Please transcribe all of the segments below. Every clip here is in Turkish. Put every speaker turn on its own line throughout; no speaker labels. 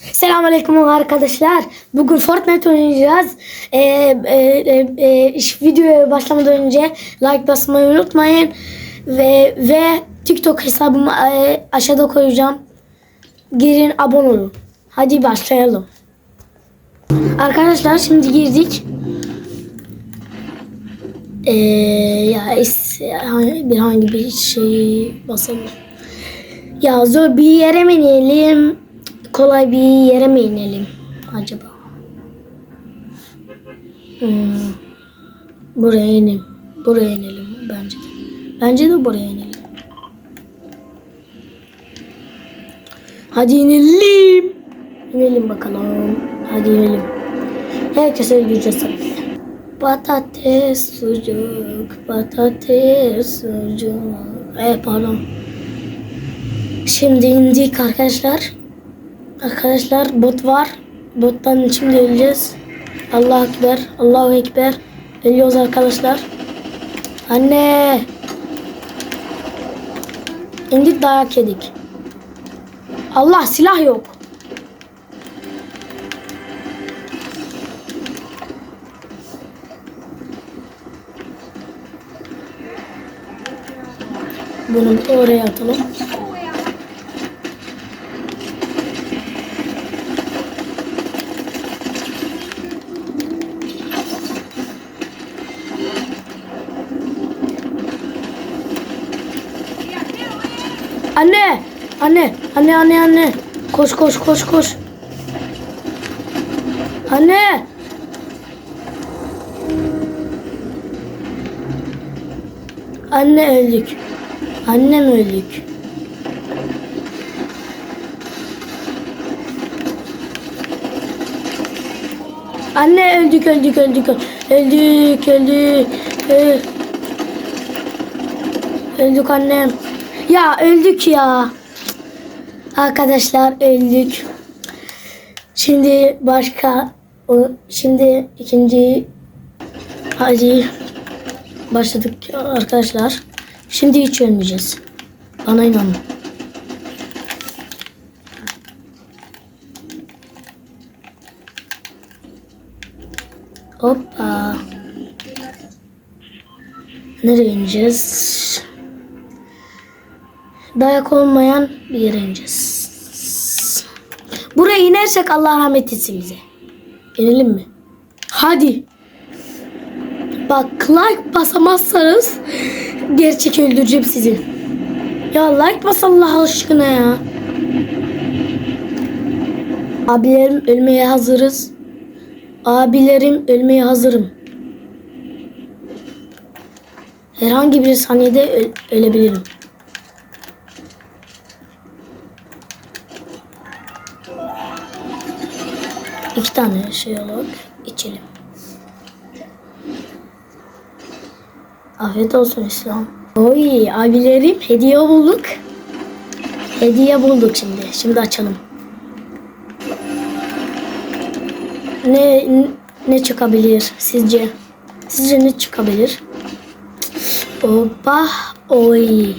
Selamünaleyküm arkadaşlar. Bugün Fortnite oynayacağız. Ee, e, e, e, iş- videoya başlamadan önce like basmayı unutmayın. Ve ve TikTok hesabımı e, aşağıda koyacağım. Girin abone olun. Hadi başlayalım. Arkadaşlar şimdi girdik. Ee, ya is, bir hangi bir şey basalım. Ya zor bir yere mi inelim? Kolay bir yere mi inelim acaba? Hmm. Buraya inelim. Buraya inelim bence de. Bence de buraya inelim. Hadi inelim. İnelim bakalım. Hadi inelim. Herkese tabii. ki. Patates, sucuk, patates, sucuk. Eh pardon. Şimdi indik arkadaşlar. Arkadaşlar bot var. Bottan şimdi öleceğiz. Allah Ekber. Allahu Ekber. Ölüyoruz arkadaşlar. Anne. İndik dayak yedik. Allah silah yok. Bunu oraya atalım. Anne! Anne! Anne anne! Koş koş koş koş! Anne! Anne öldük. Annem öldük. Anne öldük öldük öldük öldük öldük öldük. Öldük annem. Ya öldük ya. Arkadaşlar öldük. Şimdi başka şimdi ikinci hadi başladık arkadaşlar. Şimdi hiç ölmeyeceğiz. Bana inanın. Hoppa. Nereye ineceğiz? Dayak olmayan bir yere ineceğiz. Buraya inersek Allah rahmet etsin bize. İnelim mi? Hadi. Bak like basamazsanız gerçek öldüreceğim sizi. Ya like bas Allah aşkına ya. Abilerim ölmeye hazırız. Abilerim ölmeye hazırım. Herhangi bir saniyede ölebilirim. İki tane şey olarak içelim. Afiyet olsun İslam. Oy abilerim hediye bulduk. Hediye bulduk şimdi. Şimdi açalım. Ne ne çıkabilir sizce? Sizce ne çıkabilir? Hoppa oy.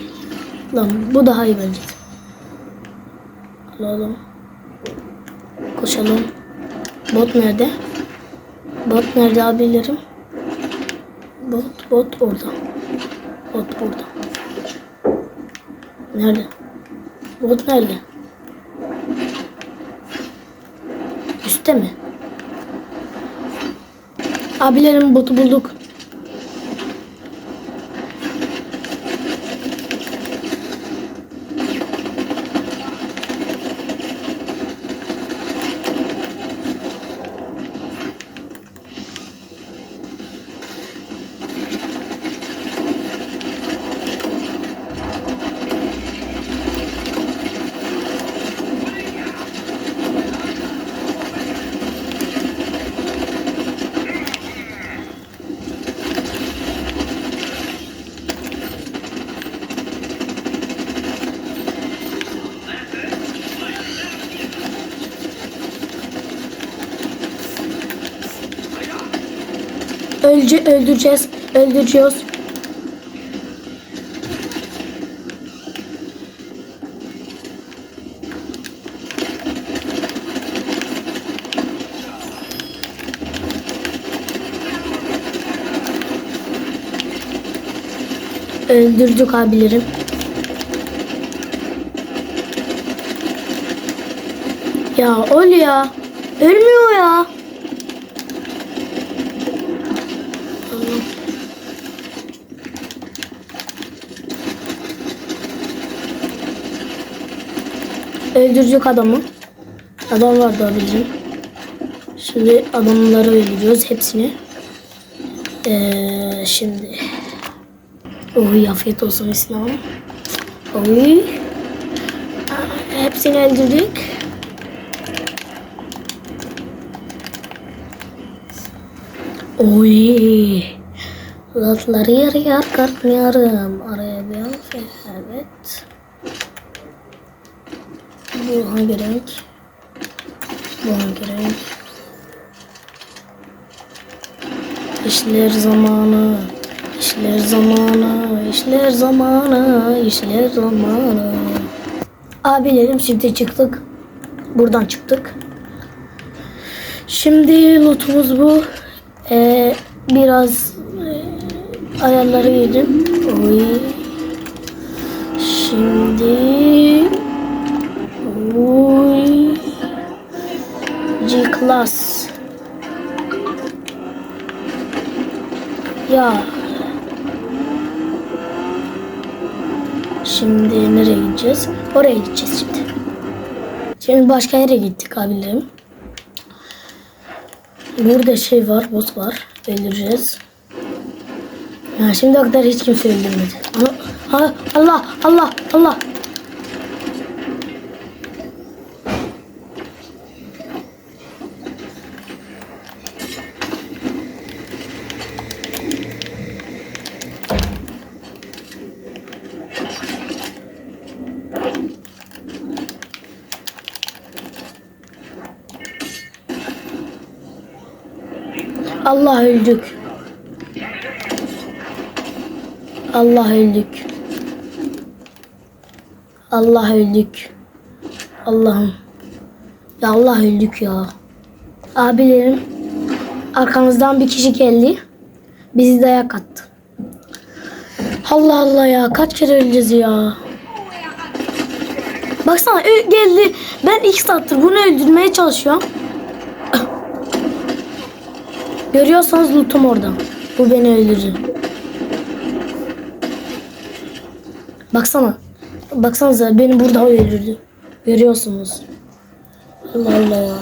Lan bu daha iyi bence. Alalım. Koşalım. Bot nerede? Bot nerede abilerim? Bot bot orada. Bot burada. Nerede? Bot nerede? Üstte mi? Abilerim botu bulduk. Öldürece öldüreceğiz. Öldüreceğiz. Öldürdük abilerim. Ya ol ya. Ölmüyor ya. Öldürecek adamı. Adam vardı abilerim. Şimdi adamları öldürüyoruz hepsini. Ee, şimdi. Oy afiyet olsun İslam. Oy. Hepsini öldürdük. Oy. Zatları yarı yar kartmıyorum. Araya bir evet. Bu hangi renk? Bu hangi renk? İşler zamanı, işler zamanı, işler zamanı, işler zamanı. Abilerim şimdi çıktık. Buradan çıktık. Şimdi lootumuz bu. Ee, biraz e, ayarları yedim. Oy. Şimdi G-Class. Ya. Şimdi nereye gideceğiz? Oraya gideceğiz şimdi. Şimdi başka yere gittik abilerim. Burada şey var, boss var. Öldüreceğiz. Ya şimdi kadar hiç kimse öldürmedi. Ama ha, Allah, Allah, Allah. Allah öldük. Allah öldük. Allah öldük. Allah'ım. Ya Allah öldük ya. Abilerim arkamızdan bir kişi geldi. Bizi dayak attı. Allah Allah ya kaç kere öleceğiz ya. Baksana geldi. Ben ilk saattir bunu öldürmeye çalışıyorum. Görüyorsanız lootum orada. Bu beni öldürdü. Baksana. Baksanıza beni burada öldürdü. Görüyorsunuz. Allah Allah ya.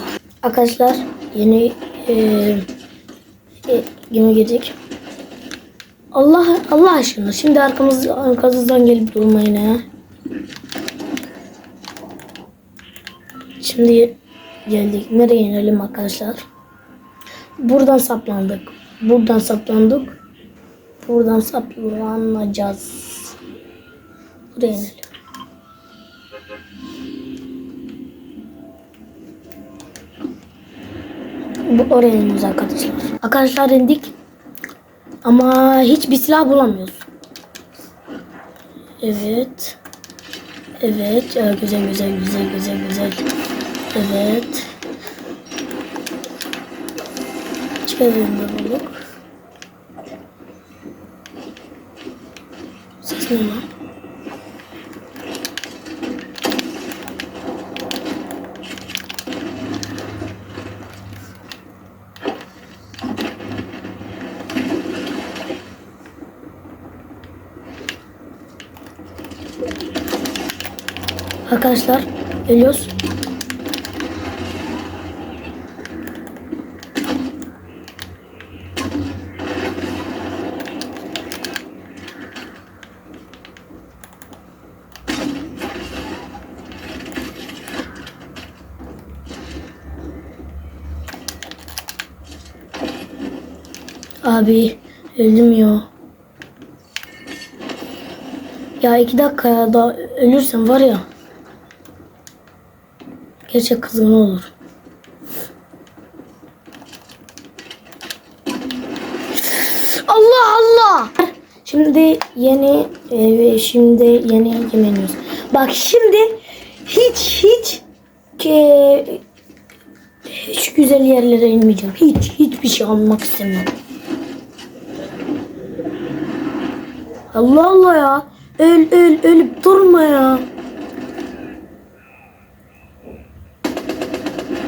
Arkadaşlar yeni e, e, girdik. Allah Allah aşkına şimdi arkamız arkamızdan gelip durmayın ha. Şimdi geldik. Nereye inelim arkadaşlar? Buradan saplandık. Buradan saplandık. Buradan saplanacağız. Buraya inelim. Bu oraya iniyoruz arkadaşlar. Arkadaşlar indik. Ama hiçbir silah bulamıyoruz. Evet. Evet. Ee, güzel güzel güzel güzel güzel. Evet. Ses ne lan? Arkadaşlar ölüyoruz. Abi öldüm ya. Ya iki dakika daha ölürsem var ya. Gerçek kızgın olur. Allah Allah. Şimdi yeni e, şimdi yeni yemeğimiz. Bak şimdi hiç hiç e, hiç güzel yerlere inmeyeceğim. Hiç hiçbir şey almak istemiyorum. Allah Allah ya. Öl öl ölüp durma ya.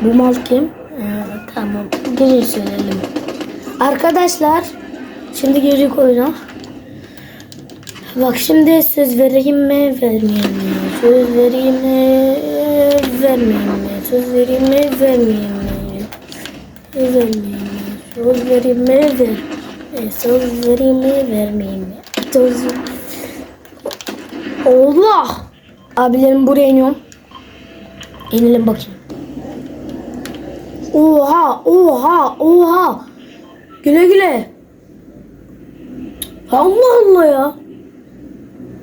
Bu mal kim? Ha, tamam. Geri söyleyelim. Arkadaşlar şimdi geri koyacağım. Bak şimdi söz vereyim mi vermeyeyim mi? Söz vereyim mi vermeyeyim mi? Söz vereyim mi vermeyeyim mi? Vermeyeyim mi? Söz vereyim mi ver? E, Söz vereyim mi vermeyeyim mi? Söz Allah! Abilerim buraya iniyorum. İnelim bakayım. Oha, oha, oha. Güle güle. Allah Allah ya.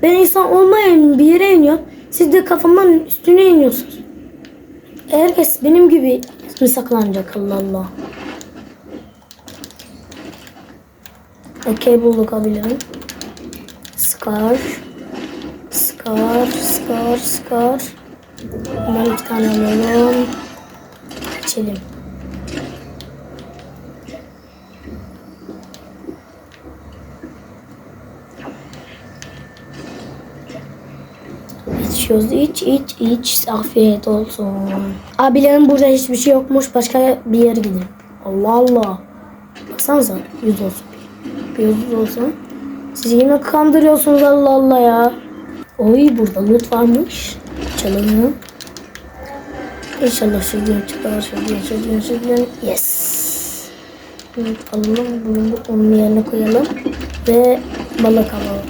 Ben insan olmayan bir yere iniyorum. Siz de kafamın üstüne iniyorsunuz. Herkes benim gibi mi saklanacak Allah Allah. Okey bulduk abilerim. Scar. Scar, Scar, Scar. Bundan iki tane alalım. Geçelim. İçiyoruz. İç, iç, iç. Afiyet olsun. Abilerin burada hiçbir şey yokmuş. Başka bir yere gidelim. Allah Allah. Baksanıza. Yüz olsun. Bir yüz olsun. Siz yine kandırıyorsunuz Allah Allah ya. Oy burada loot varmış. Çalalım. İnşallah şuradan çıkar, şuradan, şuradan, şuradan. Yes. Evet, alalım, bunu onun yerine koyalım. Ve balık alalım.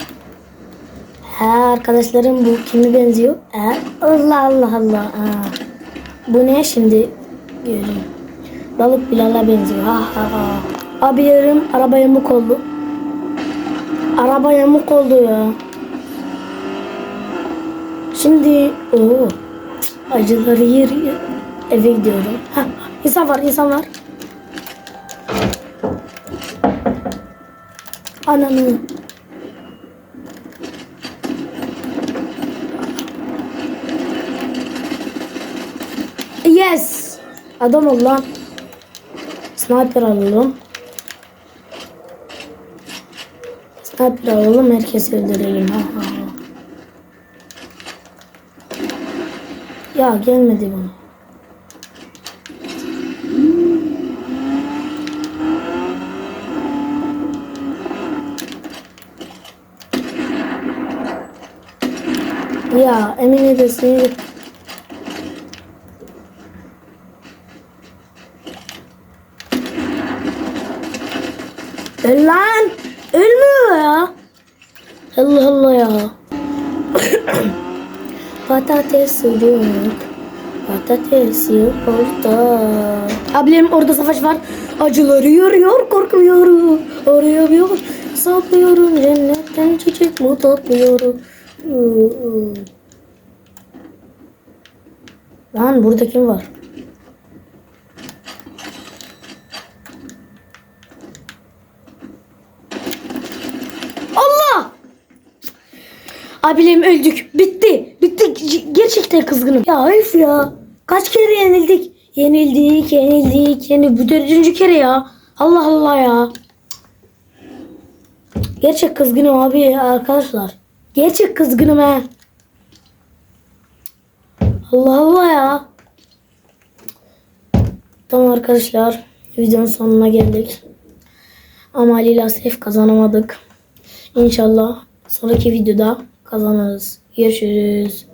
Ha arkadaşlarım bu kime benziyor? Ha, Allah Allah Allah. Ha. Bu ne şimdi? Görün. Balık Bilal'a benziyor. Ha ha ha. Abilerim araba yamuk oldu. Araba yamuk oldu ya. Şimdi o acıları yer eve gidiyorum. Ha, insan var insan var. Ananı. Yes. Adam ol. Sniper alalım. Sniper alalım herkesi öldürelim. Ha, ha, ha. Ya gelmedi bana. Ya emin edesin. Öl lan. Allah Allah ya. Patates yok. Patates yok orada. Abilerim orada savaş var. Acıları yoruyor, korkuyorum. Arayamıyor, saplıyorum. Cennetten çiçek mi topluyorum. Lan burada kim var? Allah! Abilerim öldük. Bitti. Bitti. Gerçekten kızgınım. Ya öf ya. Kaç kere yenildik? Yenildik, yenildik, yenildik. Bu dördüncü kere ya. Allah Allah ya. Gerçek kızgınım abi arkadaşlar. Gerçek kızgınım he. Allah Allah ya. Tamam arkadaşlar. Videonun sonuna geldik. Ama maalesef kazanamadık. İnşallah sonraki videoda kazanırız. Görüşürüz.